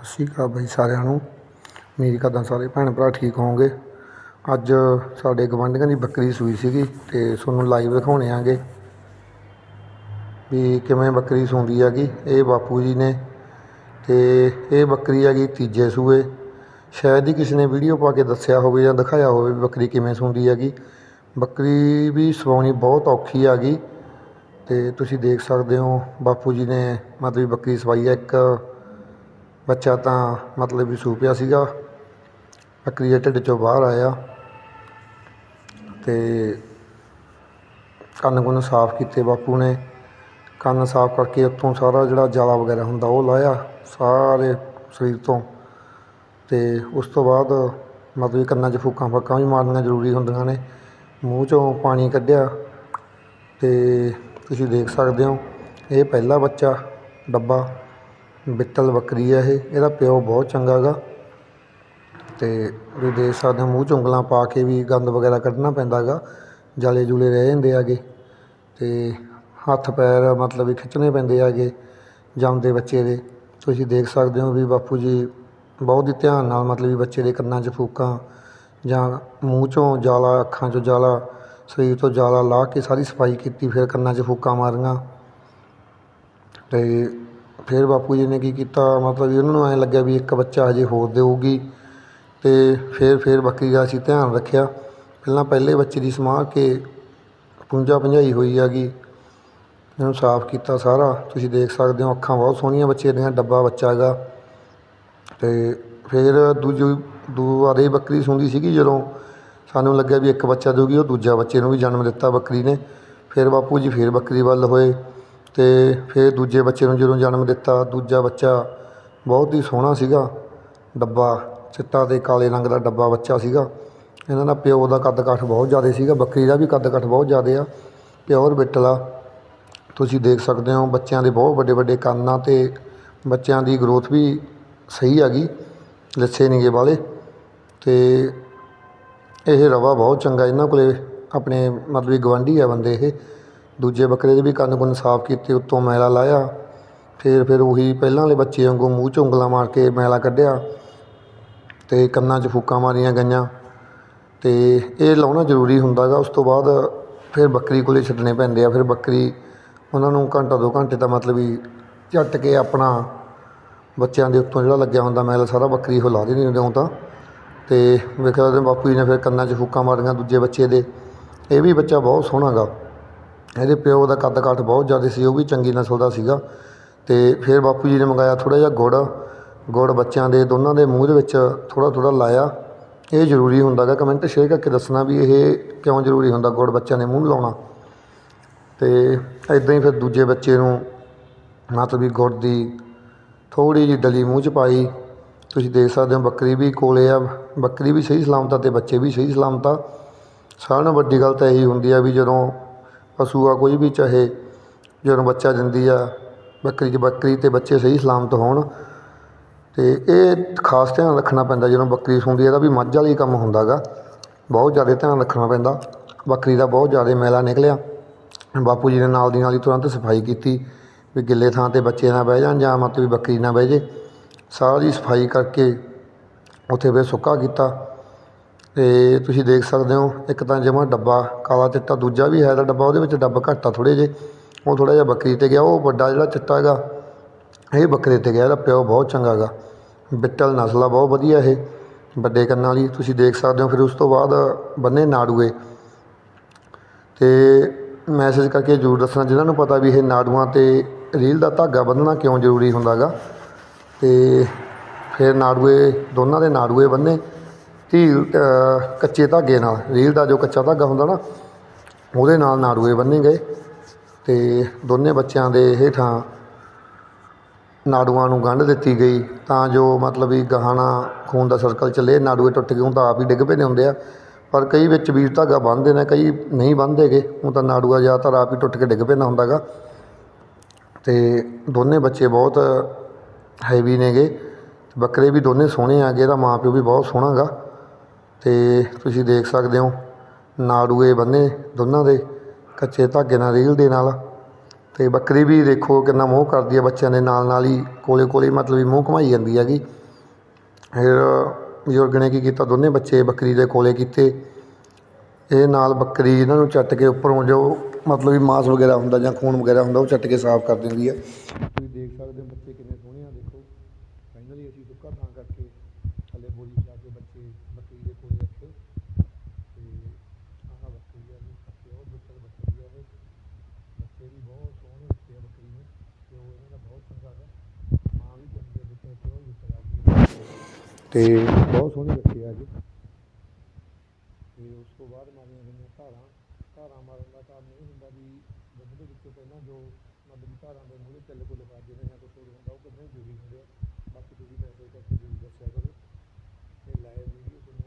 ਸਤਿ ਸ਼੍ਰੀ ਅਕਾਲ ਬਾਈ ਸਾਰਿਆਂ ਨੂੰ। ਉਮੀਦ ਕਰਦਾ ਸਾਰੇ ਭੈਣ ਭਰਾ ਠੀਕ ਹੋਵੋਗੇ। ਅੱਜ ਸਾਡੇ ਗਵਾਂਢੀਆਂ ਦੀ ਬੱਕਰੀ ਸੂਈ ਸੀਗੀ ਤੇ ਤੁਹਾਨੂੰ ਲਾਈਵ ਦਿਖਾਉਣੇ ਆਂਗੇ ਵੀ ਕਿਵੇਂ ਬੱਕਰੀ ਸੂੰਦੀ ਹੈਗੀ। ਇਹ ਬਾਪੂ ਜੀ ਨੇ ਤੇ ਇਹ ਬੱਕਰੀ ਹੈਗੀ ਤੀਜੇ ਸੂਏ। ਸ਼ਾਇਦ ਹੀ ਕਿਸੇ ਨੇ ਵੀਡੀਓ ਪਾ ਕੇ ਦੱਸਿਆ ਹੋਵੇ ਜਾਂ ਦਿਖਾਇਆ ਹੋਵੇ ਵੀ ਬੱਕਰੀ ਕਿਵੇਂ ਸੂੰਦੀ ਹੈਗੀ। ਬੱਕਰੀ ਵੀ ਸਵਾਉਣੀ ਬਹੁਤ ਔਖੀ ਹੈਗੀ ਤੇ ਤੁਸੀਂ ਦੇਖ ਸਕਦੇ ਹੋ ਬਾਪੂ ਜੀ ਨੇ ਮਤਲਬ ਬੱਕਰੀ ਸਵਾਈ ਹੈ ਇੱਕ ਬੱਚਾ ਤਾਂ ਮਤਲਬ ਵੀ ਸੂ ਪਿਆ ਸੀਗਾ। ਬੱਕਰੀ ਦੇ ਢਿੱਡ ਚੋਂ ਬਾਹਰ ਆਇਆ ਅਤੇ ਕੰਨ ਕੁੰਨ ਸਾਫ਼ ਕੀਤੇ ਬਾਪੂ ਨੇ। ਕੰਨ ਸਾਫ਼ ਕਰਕੇ ਉੱਥੋਂ ਸਾਰਾ ਜਿਹੜਾ ਜਾਲਾ ਵਗੈਰਾ ਹੁੰਦਾ ਉਹ ਲਾਇਆ ਸਾਰੇ ਸਰੀਰ ਤੋਂ। ਅਤੇ ਉਸ ਤੋਂ ਬਾਅਦ ਮਤਲਬ ਕੰਨਾਂ 'ਚ ਫੂਕਾਂ ਫਾਕਾਂ ਵੀ ਮਾਰਨੀਆਂ ਜ਼ਰੂਰੀ ਹੁੰਦੀਆਂ ਨੇ। ਮੂੰਹ 'ਚੋਂ ਪਾਣੀ ਕੱਢਿਆ ਅਤੇ ਤੁਸੀਂ ਦੇਖ ਸਕਦੇ ਹੋ, ਇਹ ਪਹਿਲਾ ਬੱਚਾ ਡੱਬਾ। ਬਿੱਤਲ ਬੱਕਰੀ ਹੈ ਇਹ, ਇਹਦਾ ਪਿਓ ਬਹੁਤ ਚੰਗਾ ਗਾ। ਤੇ ਵੀ ਦੇਖ ਸਕਦੇ ਹੋ, ਮੂੰਹ 'ਚ ਉਂਗਲਾਂ ਪਾ ਕੇ ਵੀ ਗੰਦ ਵਗੈਰਾ ਕੱਢਣਾ ਪੈਂਦਾ ਗਾ, ਜਾਲੇ ਜੂਲੇ ਰਹਿ ਜਾਂਦੇ ਹੈਗੇ ਤੇ ਹੱਥ ਪੈਰ ਮਤਲਬ ਵੀ ਖਿੱਚਣੇ ਪੈਂਦੇ ਹੈਗੇ ਜੰਮਦੇ ਬੱਚੇ ਦੇ। ਤੁਸੀਂ ਦੇਖ ਸਕਦੇ ਹੋ ਵੀ ਬਾਪੂ ਜੀ ਬਹੁਤ ਹੀ ਧਿਆਨ ਨਾਲ ਮਤਲਬ ਵੀ ਬੱਚੇ ਦੇ ਕੰਨਾਂ 'ਚ ਫੂਕਾਂ ਜਾਂ ਮੂੰਹ 'ਚੋਂ ਜਾਲਾ, ਅੱਖਾਂ 'ਚੋਂ ਜਾਲਾ, ਸਰੀਰ ਤੋਂ ਜਾਲਾ ਲਾ ਕੇ ਸਾਰੀ ਸਫ਼ਾਈ ਕੀਤੀ, ਫਿਰ ਕੰਨਾਂ 'ਚ ਫੂਕਾਂ ਮਾਰੀਆਂ। ਤੇ ਫਿਰ ਬਾਪੂ ਜੀ ਨੇ ਕੀ ਕੀਤਾ? ਮਤਲਬ ਵੀ ਉਹਨਾਂ ਨੂੰ ਐਂ ਲੱਗਿਆ ਵੀ ਇੱਕ ਬੱਚਾ ਹਜੇ ਹੋਰ ਦੇਊਗੀ ਅਤੇ ਫਿਰ ਫਿਰ ਬੱਕਰੀ ਦਾ ਅਸੀਂ ਧਿਆਨ ਰੱਖਿਆ। ਪਹਿਲਾਂ ਪਹਿਲੇ ਬੱਚੇ ਦੀ ਸਮਾਹ ਕੇ ਪੁੰਜਾ ਭੰਜਾਈ ਹੋਈ ਹੈਗੀ। ਇਹਨੂੰ ਸਾਫ਼ ਕੀਤਾ ਸਾਰਾ। ਤੁਸੀਂ ਦੇਖ ਸਕਦੇ ਹੋ ਅੱਖਾਂ ਬਹੁਤ ਸੋਹਣੀਆਂ ਬੱਚੇ ਦੀਆਂ ਡੱਬਾ ਬੱਚਾ ਹੈਗਾ। ਅਤੇ ਫਿਰ ਦੂਜੀ ਦੂ ਵਾਰੀ ਬੱਕਰੀ ਸੁੰਦੀ ਸੀਗੀ ਜਦੋਂ ਸਾਨੂੰ ਲੱਗਿਆ ਵੀ ਇੱਕ ਬੱਚਾ ਦੇਊਗੀ, ਉਹ ਦੂਜਾ ਬੱਚੇ ਨੂੰ ਵੀ ਜਨਮ ਦਿੱਤਾ ਬੱਕਰੀ ਨੇ। ਫਿਰ ਬਾਪੂ ਜੀ ਫਿਰ ਬੱਕਰੀ ਵੱਲ ਹੋਏ। ਅਤੇ ਫਿਰ ਦੂਜੇ ਬੱਚੇ ਨੂੰ ਜਦੋਂ ਜਨਮ ਦਿੱਤਾ, ਦੂਜਾ ਬੱਚਾ ਬਹੁਤ ਹੀ ਸੋਹਣਾ ਸੀਗਾ। ਡੱਬਾ, ਚਿੱਟਾ ਅਤੇ ਕਾਲੇ ਰੰਗ ਦਾ ਡੱਬਾ ਬੱਚਾ ਸੀਗਾ। ਇਹਨਾਂ ਦਾ ਪਿਓ ਦਾ ਕੱਦ ਕਾਠ ਬਹੁਤ ਜ਼ਿਆਦਾ ਸੀਗਾ, ਬੱਕਰੀ ਦਾ ਵੀ ਕੱਦ ਕਾਠ ਬਹੁਤ ਜ਼ਿਆਦਾ ਆ, ਪਿਓਰ ਬਿੱਟਲਾ ਤੁਸੀਂ ਦੇਖ ਸਕਦੇ ਹੋ ਬੱਚਿਆਂ ਦੇ ਬਹੁਤ ਵੱਡੇ ਵੱਡੇ ਕੰਨ ਆ ਅਤੇ ਬੱਚਿਆਂ ਦੀ ਗਰੋਥ ਵੀ ਸਹੀ ਹੈਗੀ ਲੱਛੇ ਨਹੀਂਗੇ ਵਾਲੇ। ਅਤੇ ਇਹ ਰਵਾ ਬਹੁਤ ਚੰਗਾ, ਇਹਨਾਂ ਕੋਲੇ ਆਪਣੇ ਮਤਲਬ ਵੀ ਗਵਾਂਢੀ ਆ ਬੰਦੇ ਇਹ। ਦੂਜੇ ਬੱਕਰੇ ਦੇ ਵੀ ਕੰਨ ਕੁੰਨ ਸਾਫ਼ ਕੀਤੇ, ਉੱਤੋਂ ਮੈਲਾ ਲਾਇਆ। ਫਿਰ ਫਿਰ ਉਹੀ ਪਹਿਲਾਂ ਵਾਲੇ ਬੱਚੇ ਵਾਂਗੂ ਮੂੰਹ 'ਚ ਉਂਗਲਾਂ ਮਾਰ ਕੇ ਮੈਲਾ ਕੱਢਿਆ ਅਤੇ ਕੰਨਾਂ 'ਚ ਫੂਕਾਂ ਮਾਰੀਆਂ ਗਈਆਂ। ਅਤੇ ਇਹ ਲਾਉਣਾ ਜ਼ਰੂਰੀ ਹੁੰਦਾ ਗਾ, ਉਸ ਤੋਂ ਬਾਅਦ ਫਿਰ ਬੱਕਰੀ ਕੋਲੇ ਛੱਡਣੇ ਪੈਂਦੇ ਆ। ਫਿਰ ਬੱਕਰੀ ਉਹਨਾਂ ਨੂੰ ਘੰਟਾ ਦੋ ਘੰਟੇ ਦਾ ਮਤਲਬ ਵੀ ਝੱਟ ਕੇ ਆਪਣਾ ਬੱਚਿਆਂ ਦੇ ਉੱਤੋਂ ਜਿਹੜਾ ਲੱਗਿਆ ਹੁੰਦਾ ਮੈਲ, ਸਾਰਾ ਬੱਕਰੀ ਉਹ ਲਾ ਦੇਣੀ ਹੁੰਦੇ ਉਹ ਤਾਂ। ਅਤੇ ਵੇਖਿਆ ਉਹਦੇ ਬਾਪੂ ਜੀ ਨੇ ਫਿਰ ਕੰਨਾਂ 'ਚ ਫੂਕਾਂ ਮਾਰੀਆਂ ਦੂਜੇ ਬੱਚੇ ਦੇ। ਇਹ ਵੀ ਬੱਚਾ ਬਹੁਤ ਸੋਹਣਾ ਗਾ। ਇਹਦੇ ਪਿਓ ਦਾ ਕੱਦ ਕਾਠ ਬਹੁਤ ਜ਼ਿਆਦਾ ਸੀ, ਉਹ ਵੀ ਚੰਗੀ ਨਸਲ ਦਾ ਸੀਗਾ। ਅਤੇ ਫਿਰ ਬਾਪੂ ਜੀ ਨੇ ਮੰਗਾਇਆ ਥੋੜ੍ਹਾ ਜਿਹਾ ਗੁੜ ਗੁੜ ਬੱਚਿਆਂ ਦੇ ਦੋਨਾਂ ਦੇ ਮੂੰਹ ਦੇ ਵਿੱਚ ਥੋੜ੍ਹਾ ਥੋੜ੍ਹਾ ਲਾਇਆ। ਇਹ ਜ਼ਰੂਰੀ ਹੁੰਦਾ ਗਾ, ਕਮੈਂਟ ਸ਼ੇਅਰ ਕਰਕੇ ਦੱਸਣਾ ਵੀ ਇਹ ਕਿਉਂ ਜ਼ਰੂਰੀ ਹੁੰਦਾ ਗੁੜ ਬੱਚਿਆਂ ਦੇ ਮੂੰਹ ਲਾਉਣਾ। ਅਤੇ ਇਦਾਂ ਹੀ ਫਿਰ ਦੂਜੇ ਬੱਚੇ ਨੂੰ ਮਤਲਬ ਵੀ ਗੁੜ ਦੀ ਥੋੜ੍ਹੀ ਜਿਹੀ ਡਲੀ ਮੂੰਹ 'ਚ ਪਾਈ। ਤੁਸੀਂ ਦੇਖ ਸਕਦੇ ਹੋ ਬੱਕਰੀ ਵੀ ਕੋਲੇ ਆ, ਬੱਕਰੀ ਵੀ ਸਹੀ ਸਲਾਮਤ ਆ ਅਤੇ ਬੱਚੇ ਵੀ ਸਹੀ ਸਲਾਮਤ ਆ। ਸਾਰਿਆਂ ਨਾਲੋਂ ਵੱਡੀ ਗੱਲ ਤਾਂ ਇਹੀ ਹੁੰਦੀ ਆ ਵੀ ਜਦੋਂ ਪਸ਼ੂ ਆ, ਕੋਈ ਵੀ ਚਾਹੇ ਜਦੋਂ ਬੱਚਾ ਦਿੰਦੀ ਆ, ਬੱਕਰੀ 'ਚ ਬੱਕਰੀ ਅਤੇ ਬੱਚੇ ਸਹੀ ਸਲਾਮਤ ਹੋਣ ਅਤੇ ਇਹ ਖਾਸ ਧਿਆਨ ਰੱਖਣਾ ਪੈਂਦਾ, ਜਦੋਂ ਬੱਕਰੀ ਸੂੰਦੀ ਇਹਦਾ ਵੀ ਮੱਝ ਵਾਲੀ ਕੰਮ ਹੁੰਦਾ ਗਾ। ਬਹੁਤ ਜ਼ਿਆਦਾ ਧਿਆਨ ਰੱਖਣਾ ਪੈਂਦਾ। ਬੱਕਰੀ ਦਾ ਬਹੁਤ ਜ਼ਿਆਦਾ ਮੈਲਾ ਨਿਕਲਿਆ। ਬਾਪੂ ਜੀ ਨੇ ਨਾਲ ਦੀ ਨਾਲ ਹੀ ਤੁਰੰਤ ਸਫ਼ਾਈ ਕੀਤੀ ਵੀ ਗਿੱਲੇ ਥਾਂ ਤੇ ਬੱਚੇ ਨਾ ਬਹਿ ਜਾਣ ਜਾਂ ਮਤਲਬ ਵੀ ਬੱਕਰੀ ਨਾ ਬਹਿ ਜੇ। ਸਾਰੀ ਸਫ਼ਾਈ ਕਰਕੇ ਉੱਥੇ ਫਿਰ ਸੁੱਕਾ ਕੀਤਾ। ਅਤੇ ਤੁਸੀਂ ਦੇਖ ਸਕਦੇ ਹੋ, ਇੱਕ ਤਾਂ ਜਮਾ ਡੱਬਾ, ਕਾਲਾ ਚਿੱਟਾ, ਦੂਜਾ ਵੀ ਹੈ ਦਾ ਡੱਬਾ, ਉਹਦੇ ਵਿੱਚ ਡੱਬ ਘੱਟ ਆ ਥੋੜ੍ਹੇ ਜਿਹੇ, ਉਹ ਥੋੜ੍ਹਾ ਜਿਹਾ ਬੱਕਰੀ ਤੇ ਗਿਆ, ਉਹ ਵੱਡਾ ਜਿਹੜਾ ਚਿੱਟਾ ਹੈਗਾ, ਇਹ ਬੱਕਰੇ ਤੇ ਗਿਆ, ਇਹਦਾ ਪਿਓ ਬਹੁਤ ਚੰਗਾ ਗਾ ਬਿੱਟਲ ਨਸਲ ਆ ਬਹੁਤ ਵਧੀਆ ਇਹ, ਵੱਡੇ ਕੰਨਾਂ ਵਾਲੀ, ਤੁਸੀਂ ਦੇਖ ਸਕਦੇ ਹੋ, ਫਿਰ ਉਸ ਤੋਂ ਬਾਅਦ ਬੰਨੇ ਨਾੜੂਏ, ਤੇ ਮੈਸੇਜ ਕਰਕੇ ਜ਼ਰੂਰ ਦੱਸਣਾ, ਜਿਨ੍ਹਾਂ ਨੂੰ ਪਤਾ ਵੀ ਇਹ ਨਾੜੂਆਂ ਤੇ ਰੀਲ ਦਾ ਧਾਗਾ ਬੰਨਣਾ ਕਿਉਂ ਜ਼ਰੂਰੀ ਹੁੰਦਾ ਗਾ ਤੇ ਫਿਰ ਨਾੜੂਏ, ਦੋਨਾਂ ਦੇ ਨਾੜੂਏ ਬੰਨੇ ਢੀਲ ਕੱਚੇ ਧਾਗੇ ਨਾਲ, ਰੀਲ ਦਾ ਜੋ ਕੱਚਾ ਧਾਗਾ ਹੁੰਦਾ ਨਾ, ਉਹਦੇ ਨਾਲ ਨਾੜੂਏ ਬੰਨੇ ਗਏ ਤੇ ਦੋਨੇ ਬੱਚਿਆਂ ਦੇ ਹੇਠਾਂ ਨਾੜੂਆਂ ਨੂੰ ਗੰਢ ਦਿੱਤੀ ਗਈ। ਤਾਂ ਜੋ ਮਤਲਬ ਵੀ ਗਾਹਣਾ ਖੂਨ ਦਾ ਸਰਕਲ ਚੱਲੇ, ਨਾੜੂਏ ਟੁੱਟ ਗਏ, ਹੁਣ ਤਾਂ ਆਪ ਹੀ ਡਿੱਗ ਪਏ ਨੇ ਹੁੰਦੇ ਆ। ਪਰ ਕਈ ਵਿੱਚ ਵੀਰ ਧਾਗਾ ਬੰਨ੍ਹਦੇ ਨੇ, ਕਈ ਨਹੀਂ ਬੰਨ੍ਹਦੇਗੇ ਹੁਣ ਤਾਂ ਨਾੜੂਆ ਜ਼ਿਆਦਾਤਰ ਆਪ ਹੀ ਟੁੱਟ ਕੇ ਡਿੱਗ ਪੈਂਦਾ ਹੁੰਦਾ ਗਾ ਤੇ ਦੋਨੇ ਬੱਚੇ ਬਹੁਤ ਹੈਵੀ ਨੇਗੇ। ਬੱਕਰੇ ਵੀ ਦੋਨੇ ਸੋਹਣੇ ਆਗੇ ਇਹਦਾ ਮਾਂ ਪਿਓ ਵੀ ਬਹੁਤ ਸੋਹਣਾ ਗਾ। ਤੇ ਤੁਸੀਂ ਦੇਖ ਸਕਦੇ ਹੋ ਨਾੜੂਏ ਬੰਨੇ ਦੋਨਾਂ ਦੇ, ਕੱਚੇ ਧਾਗੇ ਨਾਲ ਰੀਲ ਦੇ ਨਾਲ। ਤੇ ਬੱਕਰੀ ਵੀ ਦੇਖੋ ਕਿੰਨਾ ਮੋਹ ਕਰਦੀ ਹੈ ਬੱਚਿਆਂ ਦੇ ਨਾਲ ਨਾਲ ਹੀ ਕੋਲੇ ਕੋਲੇ ਮਤਲਬ ਵੀ ਮੂੰਹ ਘੁਮਾਈ ਜਾਂਦੀ ਹੈਗੀ। ਫਿਰ ਬਜ਼ੁਰਗ ਨੇ ਕੀ ਕੀਤਾ, ਦੋਨੇ ਬੱਚੇ ਬੱਕਰੀ ਦੇ ਕੋਲੇ ਕੀਤੇ। ਇਹ ਨਾਲ ਬੱਕਰੀ ਇਹਨਾਂ ਨੂੰ ਚੱਟ ਕੇ ਉੱਪਰੋਂ ਜੋ ਮਤਲਬ ਵੀ ਮਾਸ ਵਗੈਰਾ ਹੁੰਦਾ ਜਾਂ ਖੂਨ ਵਗੈਰਾ ਹੁੰਦਾ, ਉਹ ਚੱਟ ਕੇ ਸਾਫ਼ ਕਰ ਦਿੰਦੀ ਹੈ ਤੁਸੀਂ ਦੇਖ ਸਕਦੇ ਹੋ ਬੱਚੇ ਕਿੰਨੇ ਸੋਹਣੇ ਆ, ਦੇਖੋ। ਫਾਈਨਲੀ ਅਸੀਂ ਸੁੱਕਾ ਥਾਂ ਕਰਕੇ ਥੱਲੇ ਬੋਰੀ ਵਿਛਾ ਕੇ ਬੱਚੇ ਬੱਕਰੀ ਦੇ ਕੋਲੇ ਰੱਖੇ ਤੇ ਆਹ ਬੱਕਰੀ ਆ ਜੀ ਪਿਓਰ ਦੁੱਧ ਬੱਕਰੀ ਆ ਇਹ। ਬੱਚੇ ਵੀ ਬਹੁਤ ਸੋਹਣੇ ਦਿੱਤੇ ਆ ਬੱਕਰੀ ਨੇ ਤੇ ਉਹ ਇਹਨਾਂ ਦਾ ਬਹੁਤ ਚੰਗਾ ਹੈ। ਮਾਂ ਵੀ ਚੰਗੀ ਹੈ ਬੱਚੇ ਦੁੱਧ ਆ ਗਈ। ਤੇ ਬਹੁਤ ਸੋਹਣੇ ਬੱਚੇ ਆ ਜੀ। ਤੇ ਉਸ ਤੋਂ ਬਾਅਦ ਮਾਰੀਆਂ ਗਈਆਂ ਧਾਰਾਂ ਧਾਰਾਂ ਮਾਰਨ ਦਾ ਕਾਰਨ ਇਹ ਹੁੰਦਾ ਵੀ ਦੁੱਧ ਦੇ ਵਿੱਚੋਂ ਪਹਿਲਾਂ ਜੋ ਮਤਲਬ ਵੀ ਧਾਰਾਂ ਦੇ ਮੂਹਰੇ ਤਿਲ ਕੁ ਲਗਾ ਜਿਹੜੇ ਜਾਂ ਕੁਛ ਹੋਰ ਹੁੰਦਾ ਉਹ ਕਿੰਨੇ ਜ਼ਰੂਰੀ ਹੁੰਦੇ ਆ। reliability